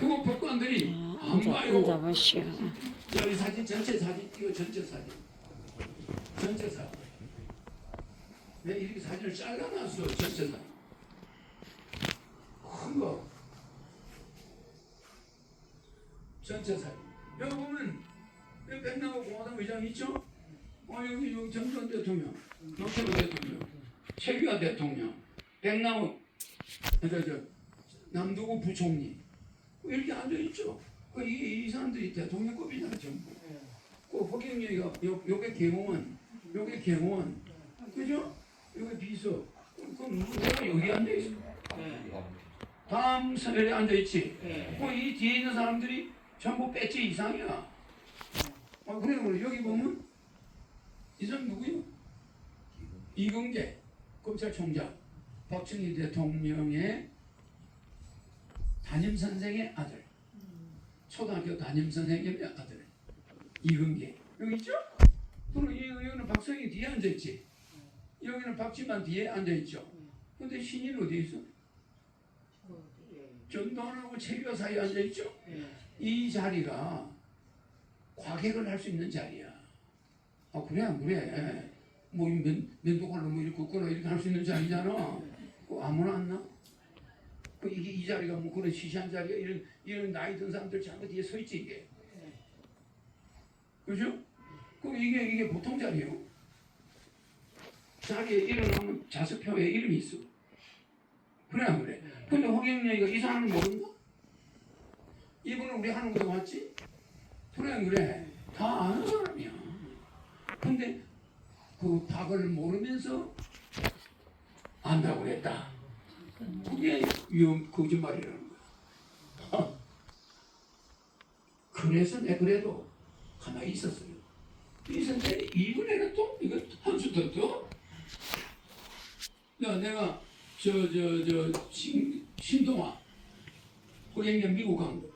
그거 법관들이 안 봐요. 앉아보시오. 여기 사진 전체 사진 이거 전체 사진 전체 사진 내 이렇게 사진을 잘라놨어 전체 사진 큰거 전체 사진 여기 보면 여기 백남호 공화당 의장 있죠? 어 여기 여기 정전 대통령 노태우 대통령 최규하 대통령 백남호 저, 저, 남도구 부총리 이렇게 앉아있죠. 그 이, 이 사람들이 대통령급이잖아 전부. 그 허경영이가 요, 요게 경호원 요게 경호원. 그죠? 요게 비서. 그럼 누가 여기 앉아있어? 다음 서열에 앉아있지. 그 이 뒤에 있는 사람들이 전부 배지 이상이야. 아 그래 그래. 여기 보면 이 사람 누구요? 이근계 검찰총장. 박정희 대통령의 담임 선생의 아들 초등학교 담임 선생님의 아들 이근계 여기 있죠? 그리고 이- 여기는 박성희 뒤에 앉아 있지 여기는 박지만 뒤에 앉아 있죠 근데 신인 어디 있어? 전두환하고 최규하 사이에 앉아 있죠? 이 자리가 과객을 할 수 있는 자리야 아 그래 안 그래 뭐 면, 면도칼로 뭐 이렇게 걷거나 이렇게 할 수 있는 자리잖아 그 아무나 안 나? 그 이게 이 자리가 뭐 그런 시시한 자리야 이런 이런 나이 든 사람들 전부 뒤에 서 있지 이게 그죠? 그 이게 이게 보통 자리요 자리에 일어나면 자석표에 이름이 있어 그래 안 그래? 근데 허경영이가 이 사람을 모른다? 이분은 우리 하는 곳에 왔지? 그래 안 그래? 다 아는 사람이야 근데 그 박을 모르면서 안다고 그랬다 그게 위험 거짓말이라는 거야. 어. 그래서 내 그래도 가만히 있었어요. 있었는데 이번에는 또 이거 한수 더 더. 야 내가 저 저저 신동아 호갱년 미국 간 거.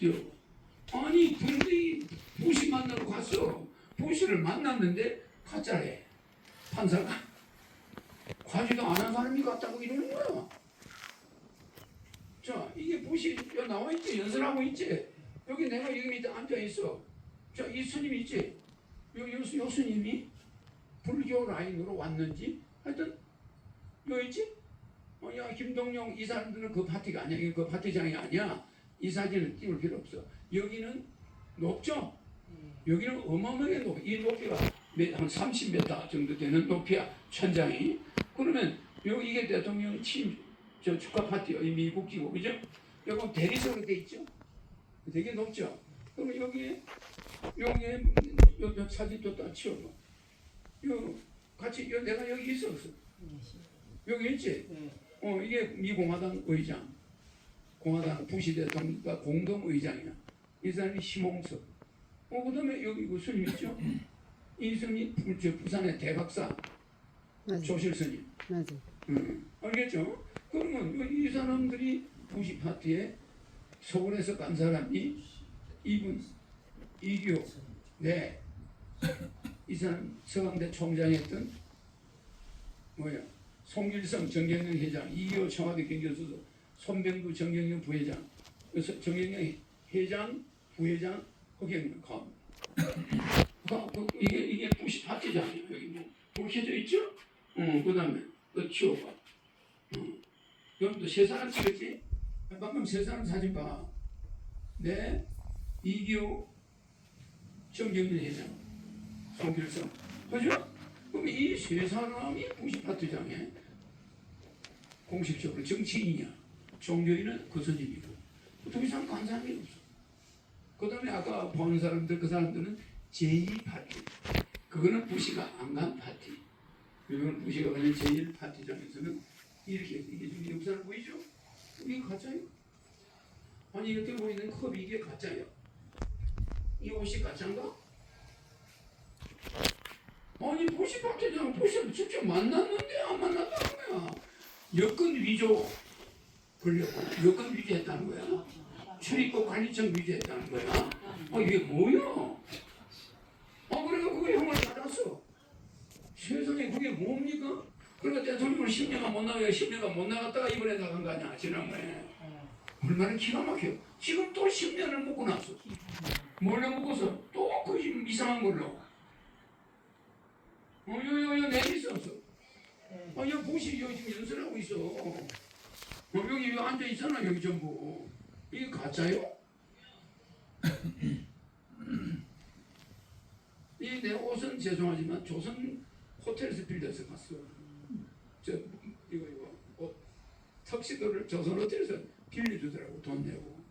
저 아니 근데 부시 만나러 갔어. 부시를 만났는데 가짜래 판사가. 과지도 안 한 사람이 같다고 이러는 거야. 자, 이게 여기 나와 있지, 연설하고 있지. 여기 내가 여기 밑에 앉아 있어. 자, 이 스님 있지. 여기 요, 요 스님이 불교 라인으로 왔는지 하여튼 여기 있지. 어, 야 김동영 이 사람들은 그 파티가 아니야. 그 파티장이 아니야. 이 사진을 띄울 필요 없어. 여기는 높죠. 여기는 어마어마하게 높. 이 높이가 몇- 한 30m 정도 되는 높이야. 천장이. 그러면 여기 이게 대통령 취임 저 축하 파티요. 이 미국 기고 그죠? 여기 대리석으로 돼 있죠. 되게 높죠. 그러면 여기에 여기에 요, 요 사진 또다 치워봐. 요 같이 요 내가 여기 있었어. 여기 있지. 어 이게 미 공화당 의장, 공화당 부시 대통령과 공동 의장이야. 이 사람이 심홍석. 어 그다음에 여기 그 스님 있죠. 이 스님이 부, 저 부산의 대박사 조실 스님. 맞아. 음, 알겠죠? 그러면 이 사람들이 부시 파티에 서울에서 간 사람이 이분 이규 네. 이 사람 서강대 총장했던 뭐야 송길성 정경영 회장 이규 청와대 경제수석 손병구 정경영 부회장 그래서 정경영 회장 부회장 허경영 감 그, 그, 이게 이게 부시 파티잖아요 여기 뭐 밝혀져 있죠? 어 그다음에 그 치워봐 어. 그럼 또 세 사람 찍었지? 방금 세 사람 사진 봐. 네, 이기호, 정경민 회장, 송길성. 그죠? 그럼 이 세 사람이 부시 파트장에 공식적으로 정치인이야. 종교인은 그 스님이고. 더 이상 간 사람이 없어. 그 다음에 아까 본 사람들, 그 사람들은 제2 파티. 그거는 부시가 안 간 파티. 그리고 부시가 가는 제1 파티장에서는 이렇게 이게 지금 영상을 보이죠? 이게 가짜예요? 아니 들고 있는 컵이 이게 가짜예요? 이 옷이 가짜인가? 아니 보시 박대장 보시 직접 만났는데 안 만났다는 거야 여권 위조 걸렸고 여권 위조했다는 거야 출입국 관리청 위조했다는 거야 아 이게 뭐야 아 그래가 그거 형을 받았어 세상에 그게 뭡니까? 그러니까 대통령을 10년간 못 나가요. 10년간 못 나갔다가 이번에 나간 거 아니야, 지난번에. 얼마나 기가 막혀요. 지금 또 10년을 묵고 났어. 몰래 묵어서 또그 이상한 걸로. 어, 요, 요, 요, 내리 있었어. 아, 여 보시, 여 지금 연설하고 있어. 어, 여기 여기 앉아 있잖아, 여기 전부. 이게 가짜요? 이 내 옷은 죄송하지만 조선 호텔에서 빌려서 갔어. 저 이거 이거 옷 턱시도를 조선 호텔에서 빌려주더라고 돈 내고.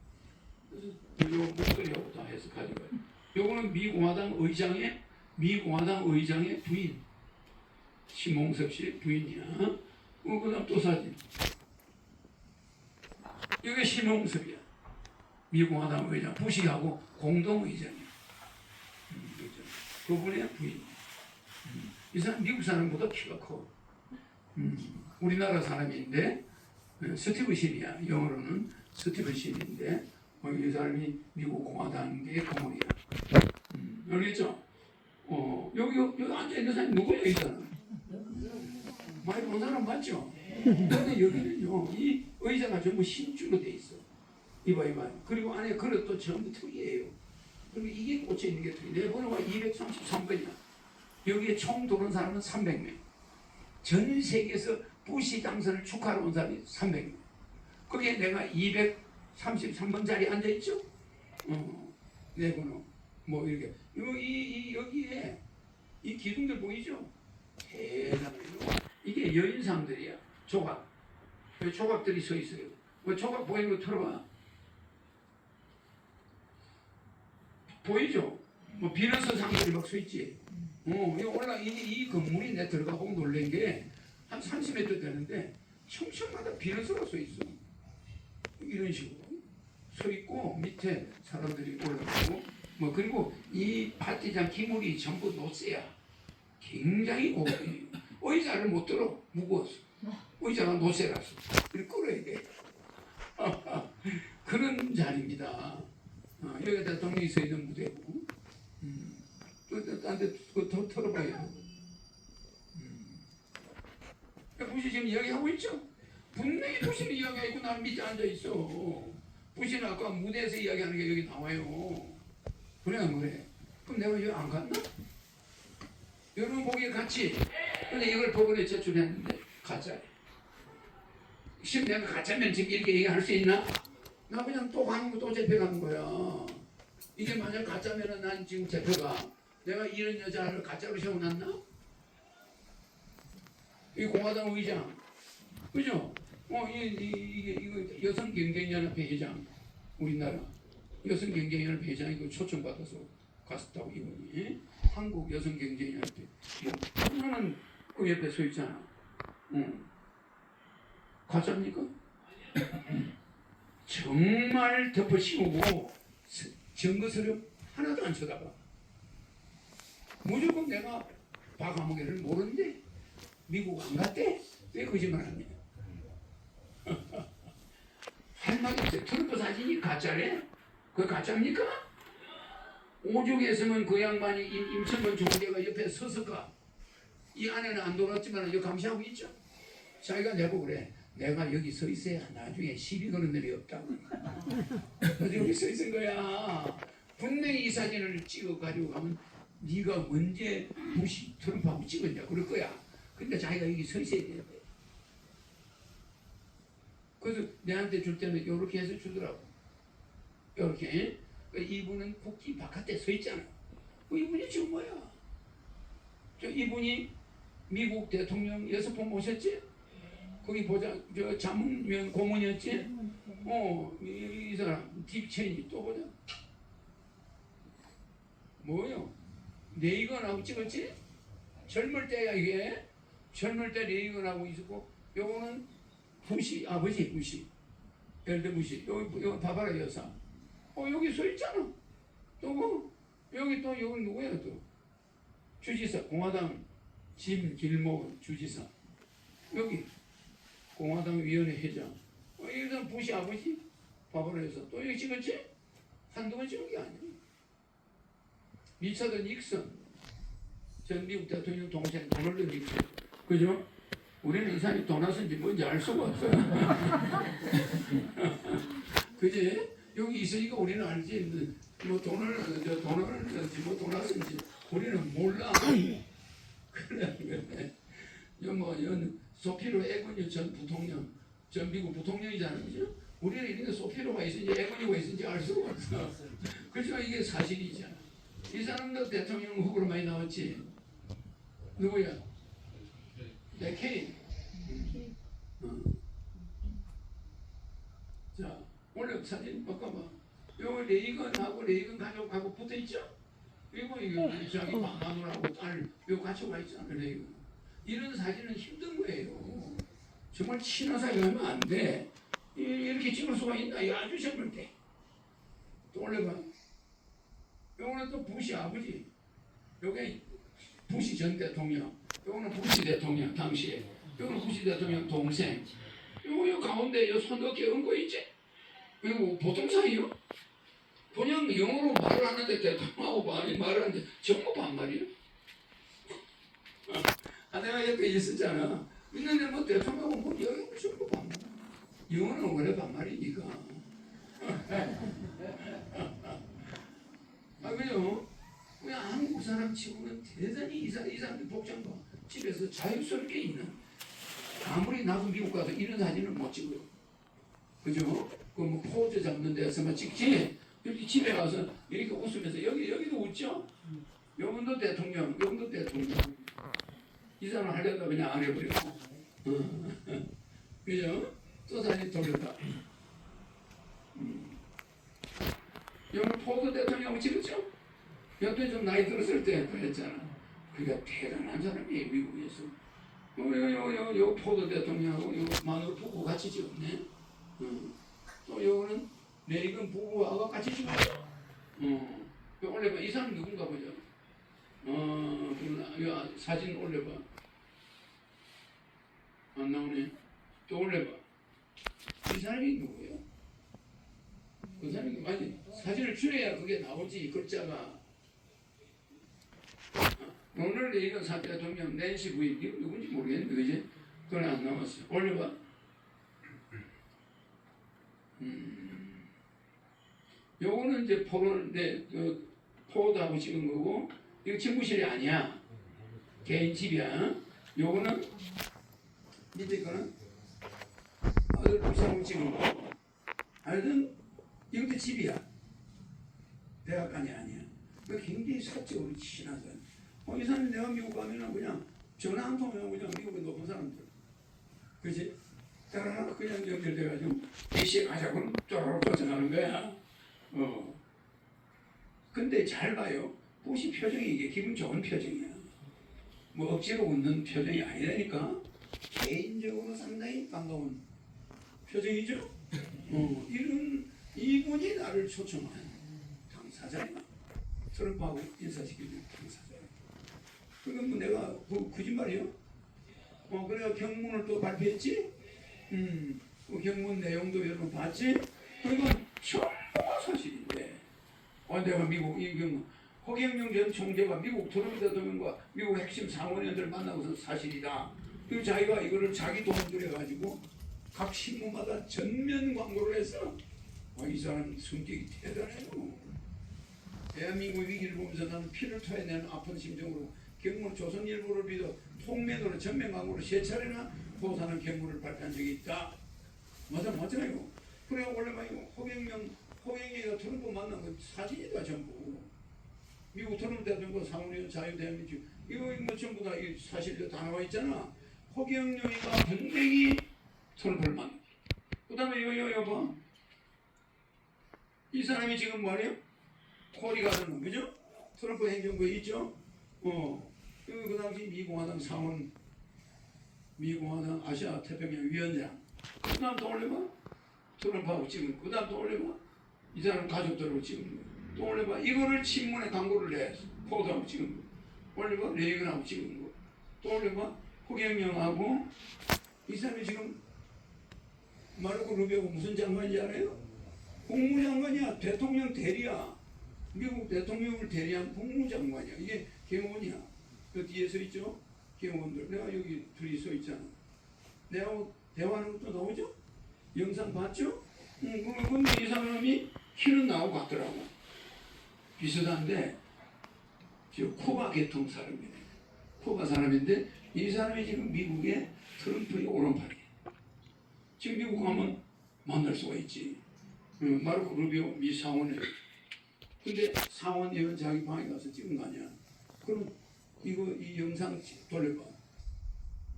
그래서 요 목도리하고 다 해서 가져가요. 요거는 미 공화당 의장의 미 공화당 의장의 부인 심홍섭 씨 부인이야. 어, 그다음 또 사진. 이게 심홍섭이야. 미 공화당 의장 부시하고 공동 의장이야. 음. 그분의 부인. 음, 이 사람 미국 사람보다 키가 커. 음, 우리나라 사람인데 어, 스티브 신이야. 영어로는 스티브 신인데 어, 이 사람이 미국 공화당의 거물이야. 음, 알겠죠? 어, 여기 여기 앉아 있는 사람이 누구야 이 사람? 많이 본 사람 맞죠? 근데 여기는요 이 의자가 전부 신주로 돼 있어. 이봐 이봐. 그리고 안에 그릇도 전부 틀이에요. 그리고 이게 꽂혀 있는 게 틀이. 내 번호가 233번이야. 여기에 총 도는 사람은 300명. 전 세계에서 부시 당선을 축하하러 온 사람이 300명. 거기에 내가 233번 자리에 앉아 있죠. 어, 내 번호 뭐 이렇게 요, 이, 이 여기에 이 기둥들 보이죠? 대단해요. 이게 여인상들이야. 조각. 여기 조각들이 서 있어요. 뭐 조각 보이는 거 털어봐. 보이죠? 뭐 비너스 상들이 막 서 있지. 어, 이 올라 이, 이 건물이 내 들어가 보고 놀란 게 한 30m 되는데 층층마다 비너스가 서 있어. 이런 식으로 서 있고 밑에 사람들이 올라가고 뭐 그리고 이 파티장 기물이 전부 노쇠야. 굉장히 고급해요. 의자를 못 들어 무거웠어. 의자가 노쇠라서. 그리고 끌어야 돼. 그런 자리입니다. 어, 여기 대통령이 서 있는 무대고. 음. 딴데 더 털어봐요. 음. 부시 지금 이야기하고 있죠? 분명히 부시는 이야기하고 난 밑에 앉아 있어. 부시는 아까 무대에서 이야기하는 게 여기 나와요. 그래 안 그래? 그럼 내가 여기 안 갔나? 여러분 보기에 같이. 근데 이걸 법원에 제출했는데 가짜야. 지금 내가 가짜면 지금 이렇게 얘기할 수 있나? 나 그냥 또 가는 거또 잡혀가는 거야. 이게 만약 가짜면은 난 지금 잡혀가. 내가 이런 여자를 가짜로 세워놨나? 이 공화당 의장, 그죠? 어, 이, 이, 이게 이거 여성 경쟁연합회 회장, 우리나라 여성 경쟁연합회 회장 이거 초청 받아서 갔었다고 이분이 예? 한국 여성 경쟁연합회 뭐 하나는 그 옆에 서 있잖아. 응. 가짜입니까? 정말 덮어 씌우고 증거 서류 하나도 안 쳐다봐. 무조건 내가 박아무개를 모르는데 미국 안 갔대? 왜 거짓말하냐? 할 말이 없어요. 트럼프 사진이 가짜래? 그 가짜입니까? 오죽했으면 그 양반이 임, 임천근 총재가 옆에 서서가 이 안에는 안 돌았지만 여기 감시하고 있죠. 자기가 내보고 그래. 내가 여기 서 있어야 나중에 시비 거는 놈이 없다고. 너 여기 서 있은 거야. 분명히 이 사진을 찍어 가지고 가면 네가 언제 부시 트럼프하고 찍었냐 그럴 거야. 근데 자기가 여기 서 있어야 돼. 그래서 내한테 줄 때는 이렇게 해서 주더라고. 이렇게. 이분은 국기 바깥에 서 있잖아. 그 이분이 지금 뭐야? 저 이분이 미국 대통령 여섯 번 모셨지? 거기 보자, 저 자문위원 고문이었지? 어, 이, 이 사람, 딥 체인지 또 보자. 뭐요? 레이건하고 찍었지? 젊을 때야 이게. 젊을 때 레이건하고 있었고, 요거는 부시, 아버지 부시. 벨드 부시. 여기, 여기 봐봐라, 여사. 어, 여기 서 있잖아. 또 뭐? 여기 또, 여기 누구야, 또? 주지사, 공화당 김길모 주지사. 여기, 공화당 위원회 회장. 어, 이건 부시 아버지? 봐봐라, 여사. 또 여기 찍었지? 한두 번 찍은 게 아니야. 리차드 닉슨 전 미국 대통령 동생 도널드 닉슨 그죠? 우리는 이 사람이 도나스인지 뭔지 알 수가 없어요 그지? 여기 있으니까 우리는 알지. 뭐 돈을 저 돈을 뭐 쓴지 우리는 몰라. 그래 그래. 여뭐연 소피로 에고니 전 부통령 전 미국 부통령이잖아요. 그죠? 우리는 이런 소피로가 있는지 에고니가 있는지 알 수가 없어. 그렇지만 이게 사실이잖아. 이 사람도 대통령 후보로 많이 나왔지. 누구야? 맥케인. 어. 자, 오늘 사진 바꿔봐. 요 레이건하고 레이건 가족하고 붙어 있죠? 이거 이거 자기 마누라하고 딸, 요 같이 와 있잖아, 레이건. 이런 사진은 힘든 거예요. 정말 친화사기 하면 안 돼. 이- 이렇게 찍을 수가 있나? 이거 아주 정말 돼. 또 올려봐. 요거는 또 부시 아버지. 요게 부시 전 대통령. 요거는 부시 대통령 당시에. 요거는 부시 대통령 동생. 요, 요 가운데 요손 어깨 얹고 있지? 이거 보통 사이요? 그냥 영어로 말을 하는데 대통령하고 말을 하는데 전부 반말이요? 아, 내가 옆에 있었잖아. 있는데 뭐 대통령하고 뭐 영어 전부 반말. 영어는 원래 반말이니까. 아, 그죠? 그냥 한국 사람 치고는 대단히 이 사람, 이 사람들 복장 봐. 집에서 자유스럽게 있는. 아무리 나도 미국 가서 이런 사진은 못 찍어요. 그죠? 그뭐 포즈 잡는 데서만 찍지. 이렇게 집에 가서 이렇게 웃으면서 여기 여기도 웃죠. 요분도 대통령, 요분도 대통령. 이 사람 하려다 그냥 안 해버려. 어. 그죠? 또 사진 돌렸다. 음. 여기 포드 대통령 찍었죠? 여태 좀 나이 들었을 때 그랬잖아. 그러니까 대단한 사람이에요 미국에서. 요요요 요 포드 대통령하고 요 마누라 부부 같이 찍었네. 어. 또 요거는 레이건 부부하고 같이 찍었어. 어. 요 올려봐. 이 사람 누군가 보죠. 어, 요 사진 올려봐. 안 나오네. 또 올려봐. 이 사람이 누구예요? 그 사람이 맞지? 사진을 줄여야 그게 나오지 글자가. 오늘 이건 사 대통령 낸시 부인 이거 누군지 모르겠는데 그지? 그건 안 나왔어. 올려봐. 음. 요거는 이제 포를 내 그, 포도하고 찍은 거고 이거 집무실이 아니야. 개인 집이야. 요거는 밑에 거는 아들 부시하고 찍은 거. 하여튼 이것도 집이야. 대학관이 아니야. 그 굉장히 사적으로 사람. 어, 이 사람이 내가 미국 가면은 그냥 전화 한 통하면 그냥 미국에 높은 사람들. 그지? 따라 그냥 연결돼가지고 이씨 가자고 쪼르르 쫓아가는 거야. 어. 근데 잘 봐요. 부시 표정이 이게 기분 좋은 표정이야. 뭐 억지로 웃는 표정이 아니라니까. 개인적으로 상당히 반가운 표정이죠. 어, 이런 이분이 나를 초청한 당사자야. 트럼프하고 인사시키는 당사자야. 그러면 뭐 내가 그 거짓말이요? 어, 그래가 경문을 또 발표했지? 음, 그 경문 내용도 여러분 봤지? 이건 전부가 사실인데. 어, 내가 미국, 이경 허경영 전 총재가 미국 트럼프 대통령과 미국 핵심 상원의원들 만나고서 사실이다. 그리고 자기가 이거를 자기 돈 들여가지고 각 신문마다 전면 광고를 해서 아, 이 사람 성격이 대단해요. 대한민국 위기를 보면서 나는 피를 토해내는 아픈 심정으로 경물 조선일보를 비롯 통면으로 전면 광고를 세 차례나 보사는 경물을 발표한 적이 있다. 맞아 맞잖아요. 그래 원래 말이고 호경명 호경이가 트럼프 만난 건 사진이다 전부. 미국 트럼프 대통령 상원의원 자유대한민국 이거 뭐 전부 다 이 사실 다 나와 있잖아. 호경영이가 분명히 트럼프를 만. 그다음에 이거 이거 이거 봐. 이 사람이 지금 뭐래요? 코리가는 그죠? 트럼프 행정부에 있죠? 어. 그, 그 당시 미공화당 상원, 미공화당 아시아 태평양 위원장. 그 다음 또 올려봐. 트럼프하고 찍은 거. 그 다음 또 올려봐. 이 사람 가족들하고 찍은 거. 또 올려봐. 이거를 신문에 광고를 내. 포도하고 찍은 거. 올려봐. 레이건하고 찍은 거. 또 올려봐. 호경영하고 이 사람이 지금 마르코 루비오가 무슨 장관인지 알아요? 국무장관이야. 대통령 대리야. 미국 대통령을 대리한 국무장관이야. 이게 경호원이야. 그 뒤에 서 있죠? 경호원들. 내가 여기 둘이 서 있잖아. 내가 대화하는 것도 나오죠? 영상 봤죠? 음, 그- 근데 이 사람이 키는 나하고 같더라고. 비슷한데, 저 쿠바 계통 사람이네. 쿠바 사람인데, 이 사람이 지금 미국의 트럼프의 오른팔이에요. 지금 미국 가면 만날 수가 있지. 음, 마르코 루비오 미 상원에. 근데 상원 의원 자기 방에 가서 찍은 거 아니야. 그럼 이거 이 영상 돌려봐.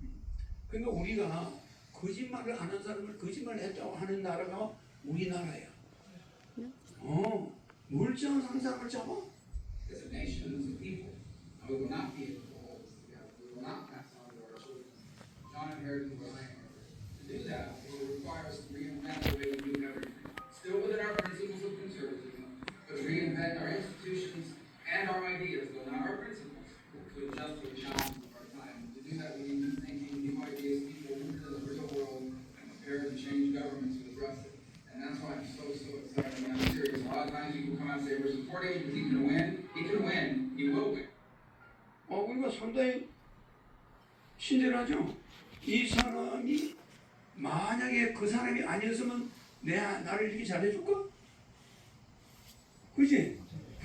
음. 그러니까 우리가 거짓말을 안 한 사람을 거짓말 했다고 하는 나라가 우리나라야. 어, 멀쩡한 한 사람을 잡아? as a nation as a people. We will not be able. We will not pass on to our children. John inherited what I inherited. To do that, it will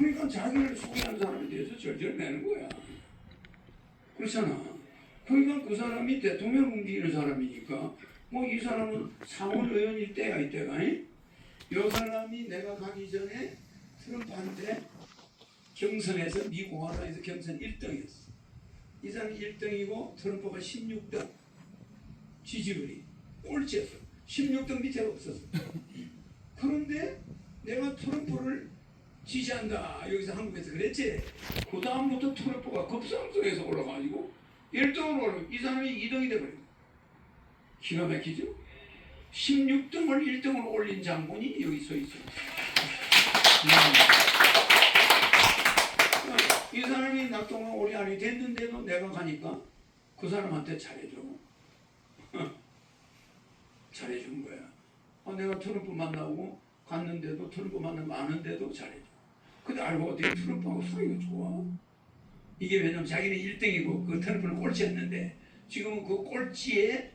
그러니까 자기를 소개한 사람에 대해서 절절 내는 거야. 그렇잖아. 그러니까 그 사람이 대통령 옮기는 사람이니까 뭐 이 사람은 상원 의원일 때야 이때가 이? 이 사람이 내가 가기 전에 트럼프한테 경선에서 미 공화당에서 경선 1등이었어. 이 사람이 1등이고 트럼프가 16등 지지율이 꼴찌였어. 16등 밑에 없었어. 그런데 내가 트럼프를 지지한다. 여기서 한국에서 그랬지. 그 다음부터 트럼프가 급상승해서 올라가지고 1등으로 올라. 이 사람이 2등이 돼버린 기가 막히죠. 16등을 1등으로 올린 장본이 여기 서 있어. 음. 이 사람이 낙동강 오래 안이 됐는데도 내가 가니까 그 사람한테 잘해줘. 어. 잘해준 거야. 아, 내가 트럼프 만나고 갔는데도 트럼프 만나면 아는데도 잘해줘. 근데 알고 봤더니 트럼프하고 사이가 좋아. 이게 왜냐면 자기는 1등이고 그 트럼프는 꼴찌였는데 지금은 그 꼴찌에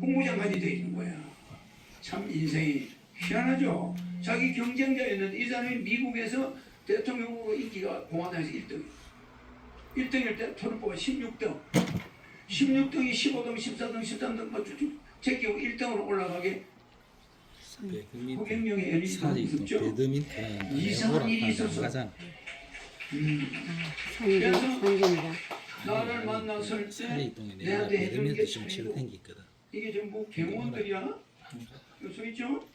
국무장관이 돼 있는 거야. 참 인생이 희한하죠. 자기 경쟁자였는데 이 사람이 미국에서 대통령으로 인기가 공화당에서 1등. 1등일 때 트럼프가 16등. 16등이 15등, 14등, 13등 맞추지. 제끼고 1등으로 올라가게 배드민턴 살이 있고 무섭죠. 배드민턴 이상한 일이 있었어. 음. 그래서. 나를 만났을 살이 때 내가 내한테 해준 게 배드민턴 치러. 이게 전부 경호원들이야. 여기 서 있죠?